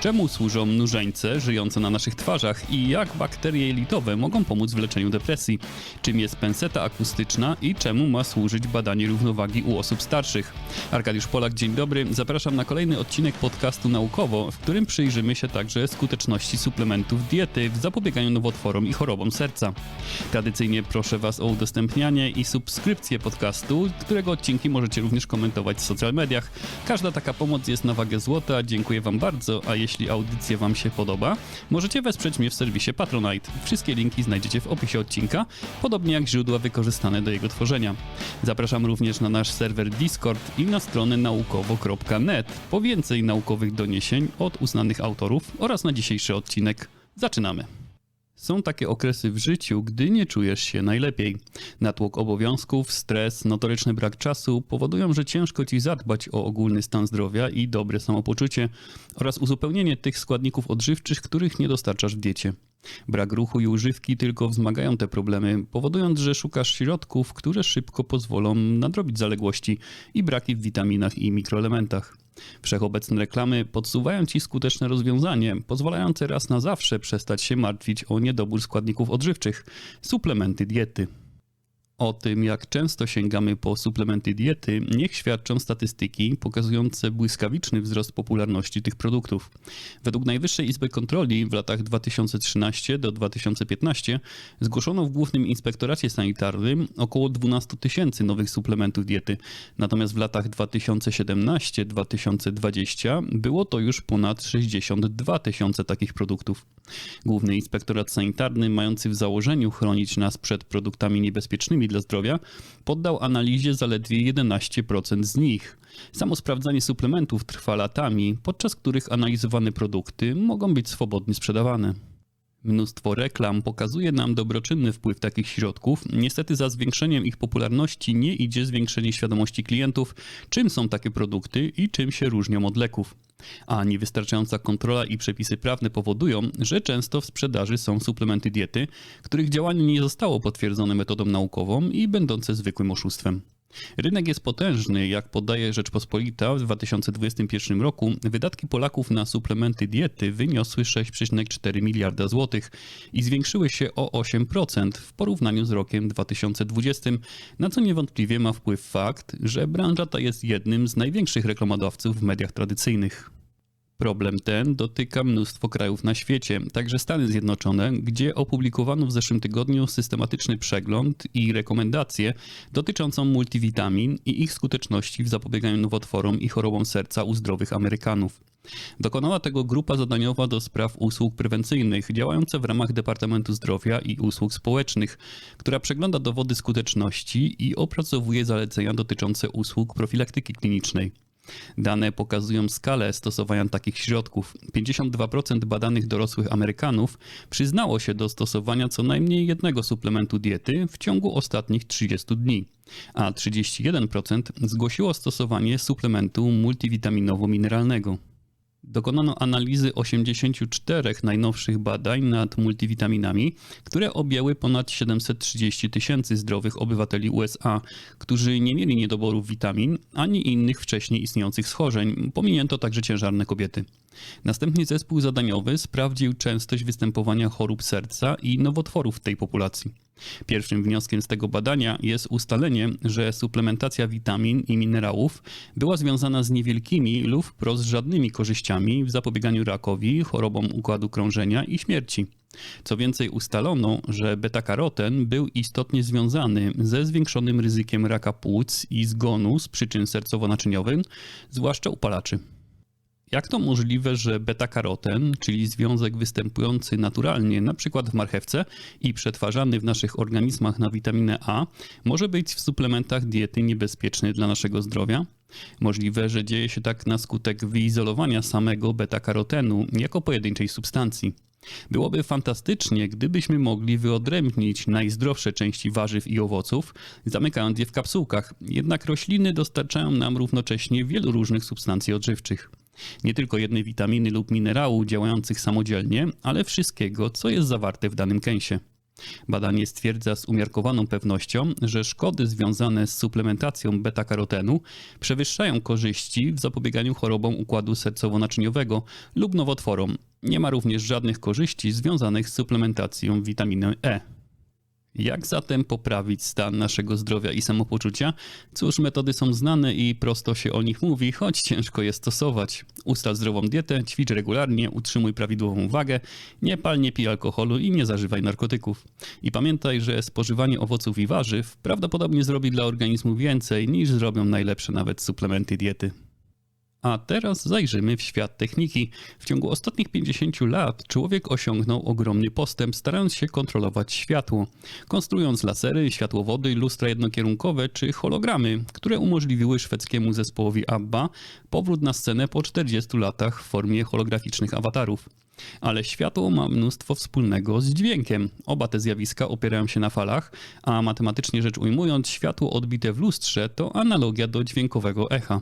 Czemu służą nóżeńce żyjące na naszych twarzach i jak bakterie jelitowe mogą pomóc w leczeniu depresji? Czym jest penseta akustyczna i czemu ma służyć badanie równowagi u osób starszych? Arkadiusz Polak, dzień dobry. Zapraszam na kolejny odcinek podcastu Naukowo, w którym przyjrzymy się także skuteczności suplementów diety w zapobieganiu nowotworom i chorobom serca. Tradycyjnie proszę Was o udostępnianie i subskrypcję podcastu, którego odcinki możecie również komentować w social mediach. Każda taka pomoc jest na wagę złota. Dziękuję Wam bardzo, a jeśli audycja Wam się podoba, możecie wesprzeć mnie w serwisie Patronite. Wszystkie linki znajdziecie w opisie odcinka, podobnie jak źródła wykorzystane do jego tworzenia. Zapraszam również na nasz serwer Discord i na stronę naukowo.net po więcej naukowych doniesień od uznanych autorów oraz na dzisiejszy odcinek. Zaczynamy. Są takie okresy w życiu, gdy nie czujesz się najlepiej. Natłok obowiązków, stres, notoryczny brak czasu powodują, że ciężko ci zadbać o ogólny stan zdrowia i dobre samopoczucie oraz uzupełnienie tych składników odżywczych, których nie dostarczasz w diecie. Brak ruchu i używki tylko wzmagają te problemy, powodując, że szukasz środków, które szybko pozwolą nadrobić zaległości i braki w witaminach i mikroelementach. Wszechobecne reklamy podsuwają ci skuteczne rozwiązanie, pozwalające raz na zawsze przestać się martwić o niedobór składników odżywczych suplementy diety. O tym, jak często sięgamy po suplementy diety, niech świadczą statystyki pokazujące błyskawiczny wzrost popularności tych produktów. Według Najwyższej Izby Kontroli w latach 2013 do 2015 zgłoszono w Głównym Inspektoracie Sanitarnym około 12 tysięcy nowych suplementów diety, natomiast w latach 2017-2020 było to już ponad 62 tysiące takich produktów. Główny Inspektorat Sanitarny, mający w założeniu chronić nas przed produktami niebezpiecznymi dla zdrowia, poddał analizie zaledwie 11% z nich. Samo sprawdzanie suplementów trwa latami, podczas których analizowane produkty mogą być swobodnie sprzedawane. Mnóstwo reklam pokazuje nam dobroczynny wpływ takich środków. Niestety za zwiększeniem ich popularności nie idzie zwiększenie świadomości klientów, czym są takie produkty i czym się różnią od leków. A niewystarczająca kontrola i przepisy prawne powodują, że często w sprzedaży są suplementy diety, których działanie nie zostało potwierdzone metodą naukową i będące zwykłym oszustwem. Rynek jest potężny, jak podaje Rzeczpospolita w 2021 roku wydatki Polaków na suplementy diety wyniosły 6,4 miliarda złotych i zwiększyły się o 8% w porównaniu z rokiem 2020, na co niewątpliwie ma wpływ fakt, że branża ta jest jednym z największych reklamodawców w mediach tradycyjnych. Problem ten dotyka mnóstwo krajów na świecie, także Stany Zjednoczone, gdzie opublikowano w zeszłym tygodniu systematyczny przegląd i rekomendacje dotyczącą multivitamin i ich skuteczności w zapobieganiu nowotworom i chorobom serca u zdrowych Amerykanów. Dokonała tego grupa zadaniowa do spraw usług prewencyjnych, działająca w ramach Departamentu Zdrowia i Usług Społecznych, która przegląda dowody skuteczności i opracowuje zalecenia dotyczące usług profilaktyki klinicznej. Dane pokazują skalę stosowania takich środków. 52% badanych dorosłych Amerykanów przyznało się do stosowania co najmniej jednego suplementu diety w ciągu ostatnich 30 dni, a 31% zgłosiło stosowanie suplementu multivitaminowo-mineralnego. Dokonano analizy 84 najnowszych badań nad multivitaminami, które objęły ponad 730 tysięcy zdrowych obywateli USA, którzy nie mieli niedoborów witamin ani innych wcześniej istniejących schorzeń. Pominięto także ciężarne kobiety. Następnie zespół zadaniowy sprawdził częstość występowania chorób serca i nowotworów w tej populacji. Pierwszym wnioskiem z tego badania jest ustalenie, że suplementacja witamin i minerałów była związana z niewielkimi lub wprost żadnymi korzyściami w zapobieganiu rakowi, chorobom układu krążenia i śmierci. Co więcej, ustalono, że beta-karoten był istotnie związany ze zwiększonym ryzykiem raka płuc i zgonu z przyczyn sercowo-naczyniowych, zwłaszcza upalaczy. Jak to możliwe, że beta-karoten, czyli związek występujący naturalnie np. w marchewce i przetwarzany w naszych organizmach na witaminę A, może być w suplementach diety niebezpieczny dla naszego zdrowia? Możliwe, że dzieje się tak na skutek wyizolowania samego beta-karotenu jako pojedynczej substancji. Byłoby fantastycznie, gdybyśmy mogli wyodrębnić najzdrowsze części warzyw i owoców, zamykając je w kapsułkach, jednak rośliny dostarczają nam równocześnie wielu różnych substancji odżywczych. Nie tylko jednej witaminy lub minerału działających samodzielnie, ale wszystkiego, co jest zawarte w danym kęsie. Badanie stwierdza z umiarkowaną pewnością, że szkody związane z suplementacją beta-karotenu przewyższają korzyści w zapobieganiu chorobom układu sercowo-naczyniowego lub nowotworom. Nie ma również żadnych korzyści związanych z suplementacją witaminy E. Jak zatem poprawić stan naszego zdrowia i samopoczucia? Cóż, metody są znane i prosto się o nich mówi, choć ciężko je stosować. Ustal zdrową dietę, ćwicz regularnie, utrzymuj prawidłową wagę, nie pal, nie pij alkoholu i nie zażywaj narkotyków. I pamiętaj, że spożywanie owoców i warzyw prawdopodobnie zrobi dla organizmu więcej niż zrobią najlepsze nawet suplementy diety. A teraz zajrzymy w świat techniki. W ciągu ostatnich 50 lat człowiek osiągnął ogromny postęp, starając się kontrolować światło, konstruując lasery, światłowody, lustra jednokierunkowe czy hologramy, które umożliwiły szwedzkiemu zespołowi ABBA powrót na scenę po 40 latach w formie holograficznych awatarów. Ale światło ma mnóstwo wspólnego z dźwiękiem. Oba te zjawiska opierają się na falach, a matematycznie rzecz ujmując, światło odbite w lustrze to analogia do dźwiękowego echa.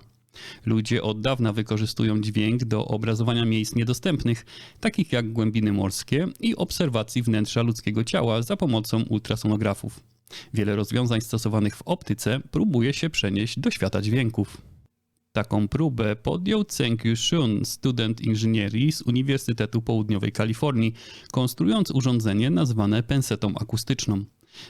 Ludzie od dawna wykorzystują dźwięk do obrazowania miejsc niedostępnych, takich jak głębiny morskie i obserwacji wnętrza ludzkiego ciała za pomocą ultrasonografów. Wiele rozwiązań stosowanych w optyce próbuje się przenieść do świata dźwięków. Taką próbę podjął Cengyu Shun, student inżynierii z Uniwersytetu Południowej Kalifornii, konstruując urządzenie nazwane pensetą akustyczną.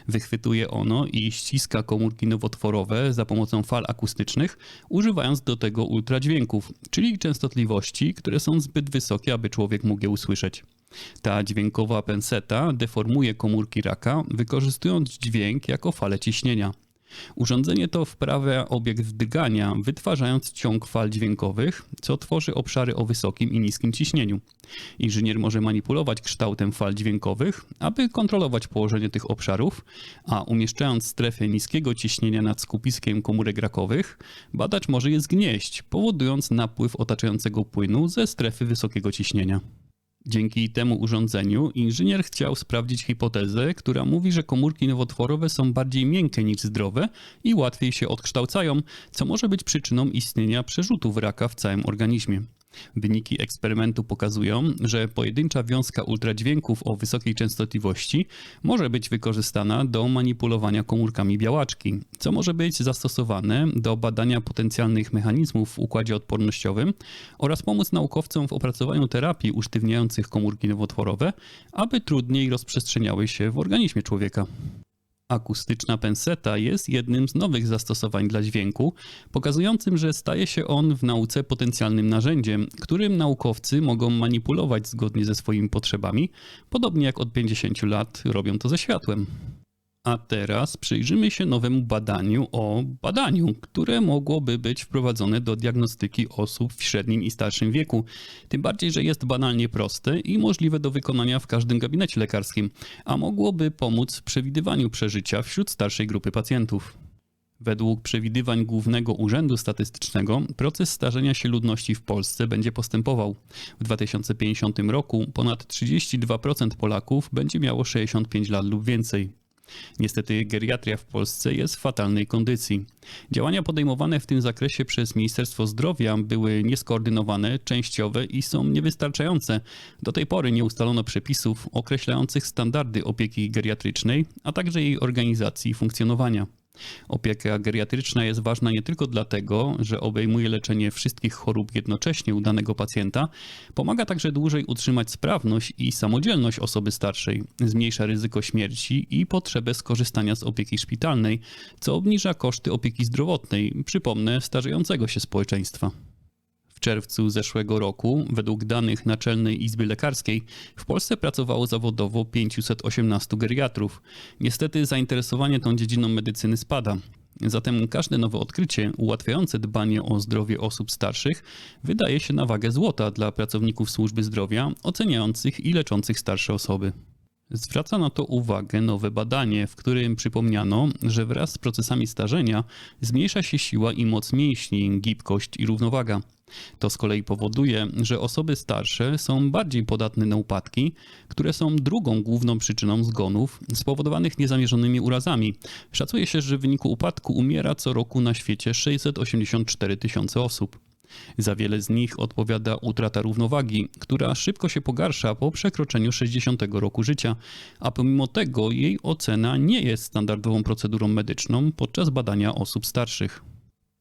Wychwytuje ono i ściska komórki nowotworowe za pomocą fal akustycznych, używając do tego ultradźwięków, czyli częstotliwości, które są zbyt wysokie, aby człowiek mógł je usłyszeć. Ta dźwiękowa penseta deformuje komórki raka, wykorzystując dźwięk jako falę ciśnienia. Urządzenie to wprawia obiekt wdygania, wytwarzając ciąg fal dźwiękowych, co tworzy obszary o wysokim i niskim ciśnieniu. Inżynier może manipulować kształtem fal dźwiękowych, aby kontrolować położenie tych obszarów, a umieszczając strefę niskiego ciśnienia nad skupiskiem komórek rakowych, badacz może je zgnieść, powodując napływ otaczającego płynu ze strefy wysokiego ciśnienia. Dzięki temu urządzeniu inżynier chciał sprawdzić hipotezę, która mówi, że komórki nowotworowe są bardziej miękkie niż zdrowe i łatwiej się odkształcają, co może być przyczyną istnienia przerzutów raka w całym organizmie. Wyniki eksperymentu pokazują, że pojedyncza wiązka ultradźwięków o wysokiej częstotliwości może być wykorzystana do manipulowania komórkami białaczki, co może być zastosowane do badania potencjalnych mechanizmów w układzie odpornościowym oraz pomóc naukowcom w opracowaniu terapii usztywniających komórki nowotworowe, aby trudniej rozprzestrzeniały się w organizmie człowieka. Akustyczna penseta jest jednym z nowych zastosowań dla dźwięku, pokazującym, że staje się on w nauce potencjalnym narzędziem, którym naukowcy mogą manipulować zgodnie ze swoimi potrzebami, podobnie jak od 50 lat robią to ze światłem. A teraz przyjrzymy się nowemu badaniu o badaniu, które mogłoby być wprowadzone do diagnostyki osób w średnim i starszym wieku. Tym bardziej, że jest banalnie proste i możliwe do wykonania w każdym gabinecie lekarskim, a mogłoby pomóc w przewidywaniu przeżycia wśród starszej grupy pacjentów. Według przewidywań Głównego Urzędu Statystycznego proces starzenia się ludności w Polsce będzie postępował. W 2050 roku ponad 32% Polaków będzie miało 65 lat lub więcej. Niestety geriatria w Polsce jest w fatalnej kondycji. Działania podejmowane w tym zakresie przez Ministerstwo Zdrowia były nieskoordynowane, częściowe i są niewystarczające. Do tej pory nie ustalono przepisów określających standardy opieki geriatrycznej, a także jej organizacji i funkcjonowania. Opieka geriatryczna jest ważna nie tylko dlatego, że obejmuje leczenie wszystkich chorób jednocześnie u danego pacjenta, pomaga także dłużej utrzymać sprawność i samodzielność osoby starszej, zmniejsza ryzyko śmierci i potrzebę skorzystania z opieki szpitalnej, co obniża koszty opieki zdrowotnej, przypomnę, starzejącego się społeczeństwa czerwcu zeszłego roku, według danych Naczelnej Izby Lekarskiej, w Polsce pracowało zawodowo 518 geriatrów. Niestety zainteresowanie tą dziedziną medycyny spada. Zatem każde nowe odkrycie ułatwiające dbanie o zdrowie osób starszych wydaje się na wagę złota dla pracowników służby zdrowia oceniających i leczących starsze osoby. Zwraca na to uwagę nowe badanie, w którym przypomniano, że wraz z procesami starzenia zmniejsza się siła i moc mięśni, gibkość i równowaga. To z kolei powoduje, że osoby starsze są bardziej podatne na upadki, które są drugą główną przyczyną zgonów spowodowanych niezamierzonymi urazami. Szacuje się, że w wyniku upadku umiera co roku na świecie 684 tysiące osób. Za wiele z nich odpowiada utrata równowagi, która szybko się pogarsza po przekroczeniu 60 roku życia, a pomimo tego jej ocena nie jest standardową procedurą medyczną podczas badania osób starszych.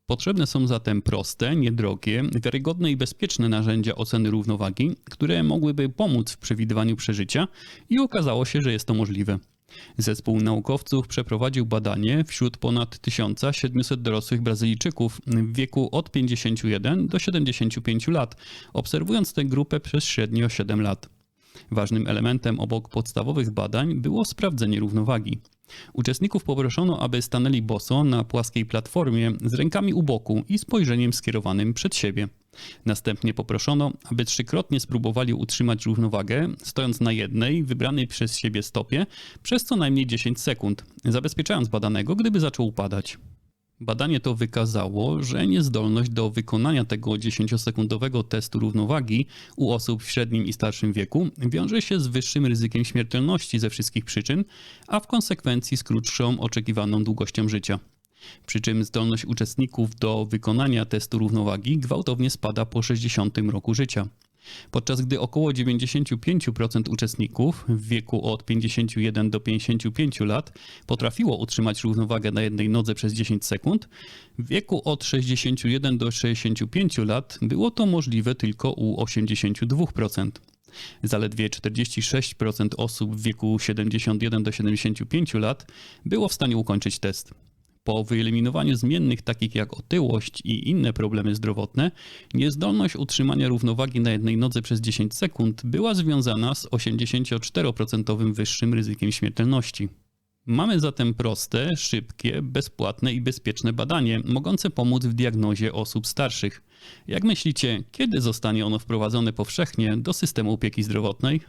Potrzebne są zatem proste, niedrogie, wiarygodne i bezpieczne narzędzia oceny równowagi, które mogłyby pomóc w przewidywaniu przeżycia i okazało się, że jest to możliwe. Zespół naukowców przeprowadził badanie wśród ponad 1700 dorosłych Brazylijczyków w wieku od 51 do 75 lat, obserwując tę grupę przez średnio 7 lat. Ważnym elementem obok podstawowych badań było sprawdzenie równowagi. Uczestników poproszono, aby stanęli boso na płaskiej platformie z rękami u boku i spojrzeniem skierowanym przed siebie. Następnie poproszono, aby trzykrotnie spróbowali utrzymać równowagę, stojąc na jednej, wybranej przez siebie stopie, przez co najmniej 10 sekund, zabezpieczając badanego, gdyby zaczął upadać. Badanie to wykazało, że niezdolność do wykonania tego 10-sekundowego testu równowagi u osób w średnim i starszym wieku wiąże się z wyższym ryzykiem śmiertelności ze wszystkich przyczyn, a w konsekwencji z krótszą oczekiwaną długością życia. Przy czym zdolność uczestników do wykonania testu równowagi gwałtownie spada po 60 roku życia podczas gdy około 95% uczestników w wieku od 51 do 55 lat potrafiło utrzymać równowagę na jednej nodze przez 10 sekund, w wieku od 61 do 65 lat było to możliwe tylko u 82%. Zaledwie 46% osób w wieku 71 do 75 lat było w stanie ukończyć test. Po wyeliminowaniu zmiennych takich jak otyłość i inne problemy zdrowotne, niezdolność utrzymania równowagi na jednej nodze przez 10 sekund była związana z 84% wyższym ryzykiem śmiertelności. Mamy zatem proste, szybkie, bezpłatne i bezpieczne badanie, mogące pomóc w diagnozie osób starszych. Jak myślicie, kiedy zostanie ono wprowadzone powszechnie do systemu opieki zdrowotnej?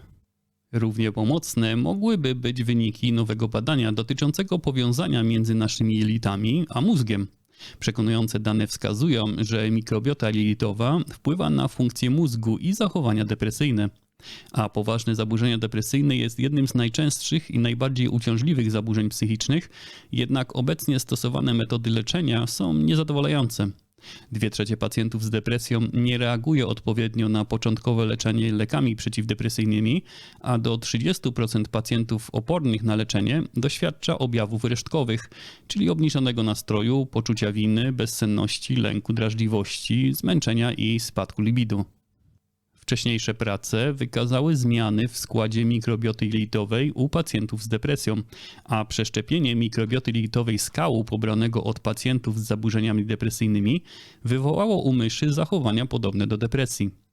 Równie pomocne mogłyby być wyniki nowego badania dotyczącego powiązania między naszymi jelitami a mózgiem. Przekonujące dane wskazują, że mikrobiota jelitowa wpływa na funkcję mózgu i zachowania depresyjne. A poważne zaburzenia depresyjne jest jednym z najczęstszych i najbardziej uciążliwych zaburzeń psychicznych, jednak obecnie stosowane metody leczenia są niezadowalające. Dwie trzecie pacjentów z depresją nie reaguje odpowiednio na początkowe leczenie lekami przeciwdepresyjnymi, a do 30% pacjentów opornych na leczenie doświadcza objawów resztkowych, czyli obniżonego nastroju, poczucia winy, bezsenności, lęku, drażliwości, zmęczenia i spadku libidu. Wcześniejsze prace wykazały zmiany w składzie mikrobioty jelitowej u pacjentów z depresją, a przeszczepienie mikrobioty jelitowej skału pobranego od pacjentów z zaburzeniami depresyjnymi wywołało u myszy zachowania podobne do depresji.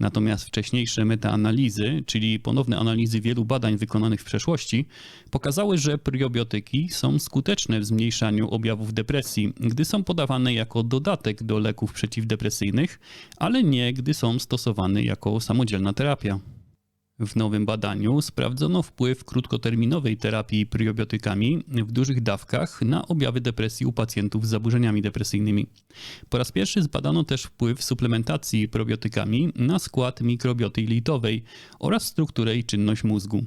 Natomiast wcześniejsze metaanalizy, czyli ponowne analizy wielu badań wykonanych w przeszłości, pokazały, że probiotyki są skuteczne w zmniejszaniu objawów depresji, gdy są podawane jako dodatek do leków przeciwdepresyjnych, ale nie gdy są stosowane jako samodzielna terapia. W nowym badaniu sprawdzono wpływ krótkoterminowej terapii probiotykami w dużych dawkach na objawy depresji u pacjentów z zaburzeniami depresyjnymi. Po raz pierwszy zbadano też wpływ suplementacji probiotykami na skład mikrobioty litowej oraz strukturę i czynność mózgu.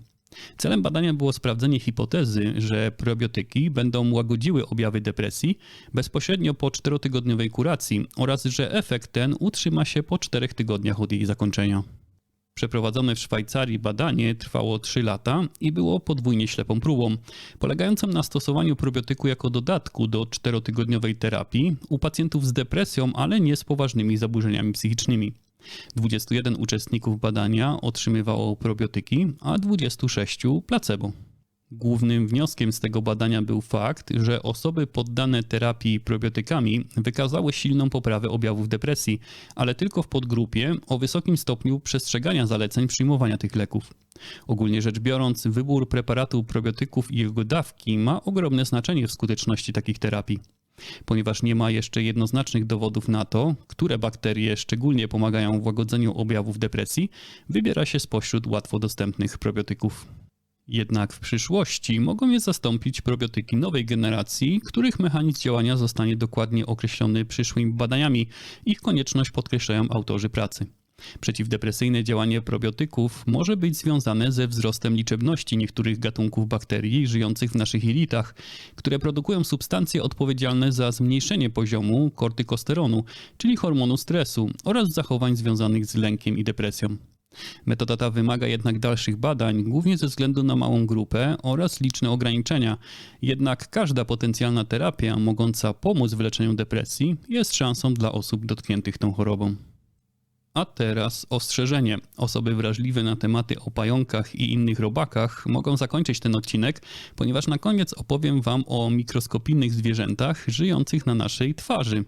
Celem badania było sprawdzenie hipotezy, że probiotyki będą łagodziły objawy depresji bezpośrednio po czterotygodniowej kuracji oraz że efekt ten utrzyma się po czterech tygodniach od jej zakończenia. Przeprowadzone w Szwajcarii badanie trwało 3 lata i było podwójnie ślepą próbą, polegającą na stosowaniu probiotyku jako dodatku do czterotygodniowej terapii u pacjentów z depresją, ale nie z poważnymi zaburzeniami psychicznymi. 21 uczestników badania otrzymywało probiotyki, a 26 placebo. Głównym wnioskiem z tego badania był fakt, że osoby poddane terapii probiotykami wykazały silną poprawę objawów depresji, ale tylko w podgrupie o wysokim stopniu przestrzegania zaleceń przyjmowania tych leków. Ogólnie rzecz biorąc, wybór preparatu probiotyków i jego dawki ma ogromne znaczenie w skuteczności takich terapii. Ponieważ nie ma jeszcze jednoznacznych dowodów na to, które bakterie szczególnie pomagają w łagodzeniu objawów depresji, wybiera się spośród łatwo dostępnych probiotyków. Jednak w przyszłości mogą je zastąpić probiotyki nowej generacji, których mechanizm działania zostanie dokładnie określony przyszłymi badaniami. Ich konieczność podkreślają autorzy pracy. Przeciwdepresyjne działanie probiotyków może być związane ze wzrostem liczebności niektórych gatunków bakterii żyjących w naszych jelitach, które produkują substancje odpowiedzialne za zmniejszenie poziomu kortykosteronu, czyli hormonu stresu oraz zachowań związanych z lękiem i depresją. Metoda ta wymaga jednak dalszych badań, głównie ze względu na małą grupę oraz liczne ograniczenia. Jednak każda potencjalna terapia mogąca pomóc w leczeniu depresji jest szansą dla osób dotkniętych tą chorobą. A teraz ostrzeżenie. Osoby wrażliwe na tematy o pająkach i innych robakach mogą zakończyć ten odcinek, ponieważ na koniec opowiem Wam o mikroskopijnych zwierzętach żyjących na naszej twarzy.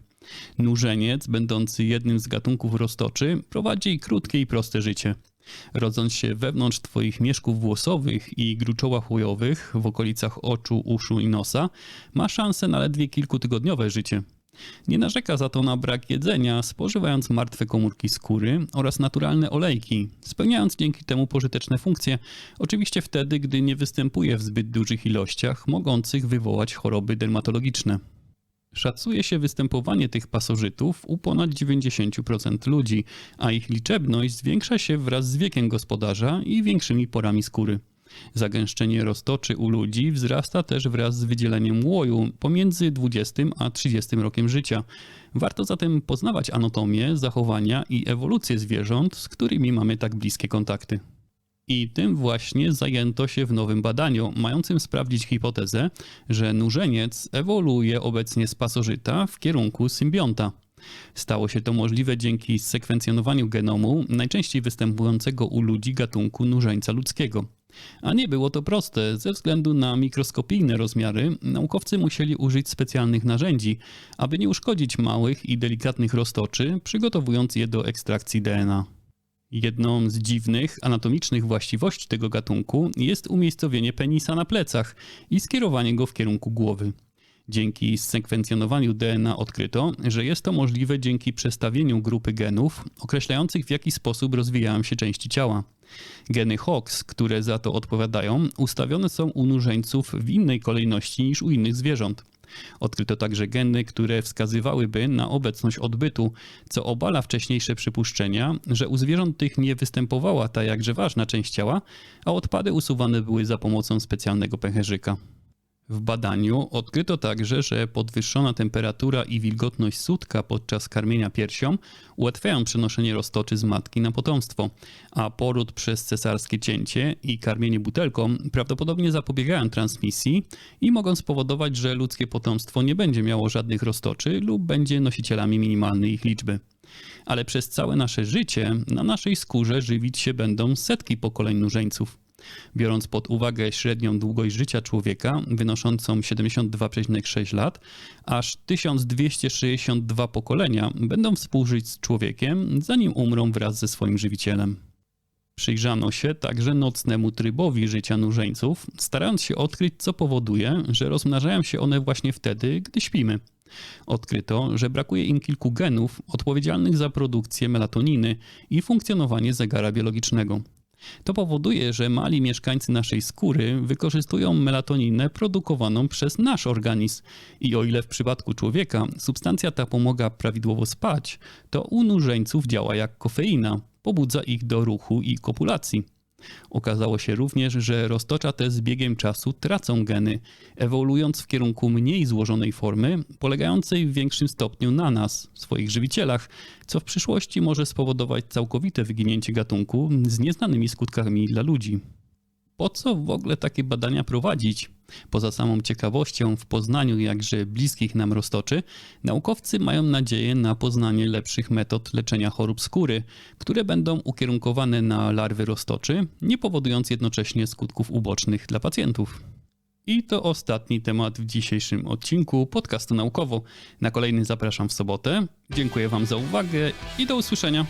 Nurzeniec, będący jednym z gatunków roztoczy, prowadzi krótkie i proste życie. Rodząc się wewnątrz Twoich mieszków włosowych i gruczołach łojowych w okolicach oczu, uszu i nosa, ma szansę na ledwie kilkutygodniowe życie. Nie narzeka za to na brak jedzenia, spożywając martwe komórki skóry oraz naturalne olejki, spełniając dzięki temu pożyteczne funkcje, oczywiście wtedy, gdy nie występuje w zbyt dużych ilościach, mogących wywołać choroby dermatologiczne. Szacuje się występowanie tych pasożytów u ponad 90% ludzi, a ich liczebność zwiększa się wraz z wiekiem gospodarza i większymi porami skóry. Zagęszczenie roztoczy u ludzi wzrasta też wraz z wydzieleniem łoju pomiędzy 20 a 30 rokiem życia. Warto zatem poznawać anatomię, zachowania i ewolucję zwierząt, z którymi mamy tak bliskie kontakty. I tym właśnie zajęto się w nowym badaniu, mającym sprawdzić hipotezę, że nurzeniec ewoluuje obecnie z pasożyta w kierunku symbionta. Stało się to możliwe dzięki sekwencjonowaniu genomu najczęściej występującego u ludzi gatunku nurzeńca ludzkiego. A nie było to proste. Ze względu na mikroskopijne rozmiary, naukowcy musieli użyć specjalnych narzędzi, aby nie uszkodzić małych i delikatnych roztoczy, przygotowując je do ekstrakcji DNA. Jedną z dziwnych, anatomicznych właściwości tego gatunku jest umiejscowienie penisa na plecach i skierowanie go w kierunku głowy. Dzięki sekwencjonowaniu DNA odkryto, że jest to możliwe dzięki przestawieniu grupy genów określających w jaki sposób rozwijają się części ciała. Geny HOX, które za to odpowiadają, ustawione są u nurzeńców w innej kolejności niż u innych zwierząt. Odkryto także geny, które wskazywałyby na obecność odbytu, co obala wcześniejsze przypuszczenia, że u zwierząt tych nie występowała ta jakże ważna część ciała, a odpady usuwane były za pomocą specjalnego pęcherzyka. W badaniu odkryto także, że podwyższona temperatura i wilgotność sutka podczas karmienia piersią ułatwiają przenoszenie roztoczy z matki na potomstwo, a poród przez cesarskie cięcie i karmienie butelką prawdopodobnie zapobiegają transmisji i mogą spowodować, że ludzkie potomstwo nie będzie miało żadnych roztoczy lub będzie nosicielami minimalnej ich liczby. Ale przez całe nasze życie na naszej skórze żywić się będą setki pokoleń nurzeńców. Biorąc pod uwagę średnią długość życia człowieka, wynoszącą 72,6 lat, aż 1262 pokolenia będą współżyć z człowiekiem, zanim umrą wraz ze swoim żywicielem. Przyjrzano się także nocnemu trybowi życia nurzeńców, starając się odkryć, co powoduje, że rozmnażają się one właśnie wtedy, gdy śpimy. Odkryto, że brakuje im kilku genów odpowiedzialnych za produkcję melatoniny i funkcjonowanie zegara biologicznego. To powoduje, że mali mieszkańcy naszej skóry wykorzystują melatoninę produkowaną przez nasz organizm. I o ile w przypadku człowieka substancja ta pomaga prawidłowo spać, to u nurzeńców działa jak kofeina, pobudza ich do ruchu i kopulacji. Okazało się również, że roztocza te z biegiem czasu tracą geny, ewoluując w kierunku mniej złożonej formy, polegającej w większym stopniu na nas, swoich żywicielach, co w przyszłości może spowodować całkowite wyginięcie gatunku z nieznanymi skutkami dla ludzi. Po co w ogóle takie badania prowadzić? Poza samą ciekawością w poznaniu jakże bliskich nam roztoczy, naukowcy mają nadzieję na poznanie lepszych metod leczenia chorób skóry, które będą ukierunkowane na larwy roztoczy, nie powodując jednocześnie skutków ubocznych dla pacjentów. I to ostatni temat w dzisiejszym odcinku podcastu naukowo. Na kolejny zapraszam w sobotę. Dziękuję Wam za uwagę i do usłyszenia.